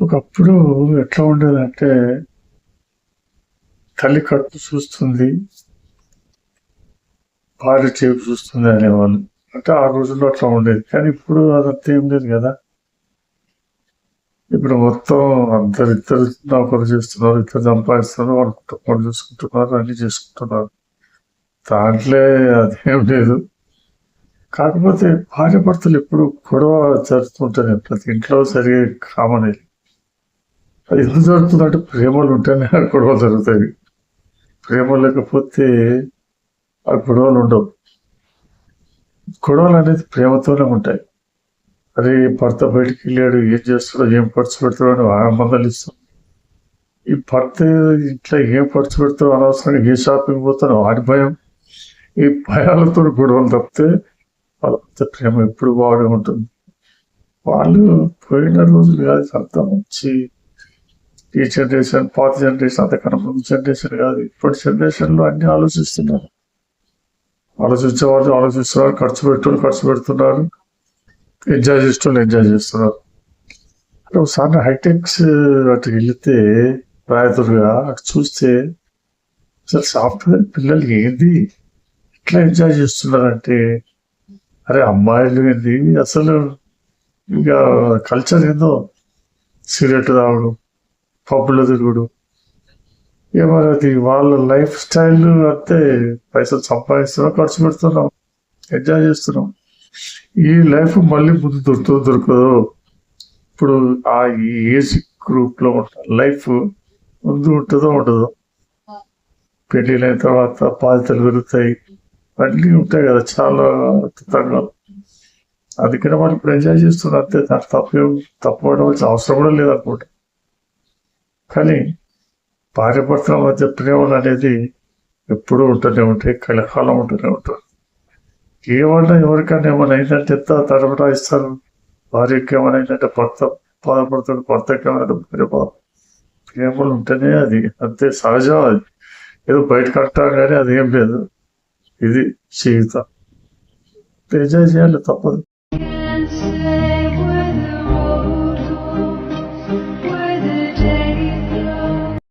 ఒకప్పుడు ఎట్లా ఉండేదంటే తల్లి కడుపు చూస్తుంది భార్య చేపు చూస్తుంది అనేవాళ్ళు. అంటే ఆ రోజుల్లో అట్లా ఉండేది. కానీ ఇప్పుడు అదంతా ఏం లేదు కదా. ఇప్పుడు మొత్తం అందరు ఇద్దరు నౌకరు చేస్తున్నారు ఇద్దరు సంపాదిస్తున్నారు వాళ్ళు కుటుంబాలు చూసుకుంటున్నారు అన్ని చేసుకుంటున్నారు. దాంట్లో అదేం లేదు. కాకపోతే భార్య భర్తలు ఎప్పుడు గొడవ జరుగుతుంటాయి ప్రతి ఇంట్లో సరిగ్గా కామన్ ఇది. ఎందుకు జరుగుతుందంటే ప్రేమలు ఉంటేనే ఆ గొడవలు జరుగుతాయి. ప్రేమ లేకపోతే ఆ గొడవలు ఉండవు. గొడవలు అనేది ప్రేమతోనే ఉంటాయి. అరే భర్త బయటికి వెళ్ళాడు ఏం చేస్తాడో ఏం ఖర్చు పెడతాడు అని ఇస్తాం. ఈ భర్త ఇంట్లో ఏం ఖర్చు పెడతావు అనవసరంగా ఏ షాపింగ్ పోతాడో వాడి భయం. ఈ భయాలతో గొడవలు తప్పితే వాళ్ళ ప్రేమ ఎప్పుడు బాగా ఉంటుంది. వాళ్ళు పోయిన రోజులు కాదు అంత మంచి ఈ జనరేషన్ పాత జనరేషన్ అంతకన్నా ముందు జనరేషన్ కాదు. ఇప్పటి జనరేషన్లో అన్ని ఆలోచిస్తున్నారు. ఆలోచించే వాళ్ళు ఆలోచిస్తున్నారు ఖర్చు పెట్టు ఖర్చు పెడుతున్నారు. ఎంజాయ్ చేస్తున్నారు ఎంజాయ్ చేస్తున్నారు. అంటే ఒకసారి హైటెక్స్ వాటికి వెళితే రాయదుర్గా చూస్తే అసలు సాఫ్ట్వేర్ పిల్లలు ఏంది? ఎట్లా ఎంజాయ్ చేస్తున్నారంటే అరే అమ్మాయిలు ఏంది? అసలు ఇక కల్చర్ ఏందో? సిగరెట్ తాగడం పబ్బులో తిరుగుడు. అది వాళ్ళ లైఫ్ స్టైల్ అంతే. పైసలు సంపాదిస్తున్నాం ఖర్చు పెడుతున్నాం ఎంజాయ్ చేస్తున్నాం. ఈ లైఫ్ మళ్ళీ ముందు దొరుకుతుందో దొరకదు. ఇప్పుడు ఆ ఈ ఏజ్ గ్రూప్లో లైఫ్ ముందు ఉంటుందో ఉండదు. పెళ్ళిళ్ళైన తర్వాత బాధ్యతలు పెరుగుతాయి. అన్నీ ఉంటాయి కదా చాలా అద్భుతంగా. అందుకనే వాళ్ళు ఇప్పుడు ఎంజాయ్ చేస్తున్నారు. అంతే దానికి తప్ప తప్పడం అవసరం కూడా లేదనుకుంటా. కానీ భార్య భర్తల మధ్య ప్రేమలు అనేది ఎప్పుడూ ఉంటూనే ఉంటాయి కలకాలం ఉంటూనే ఉంటుంది ఏమన్నా ఎవరికైనా ఏమైనా అయిందంటే ఎంత తడబడా ఇస్తారు? భార్యకి ఏమైనా అయిందంటే భర్త బాధపడతాడు భర్తకి ఏమైనా భార్య బాధ. ప్రేమలు ఉంటేనే అది అంతే సహజం అది. ఏదో బయట అంటాం కానీ అది ఏం లేదు. ఇది జీవితం. ఎంజాయ్ చేయాలి తప్పదు.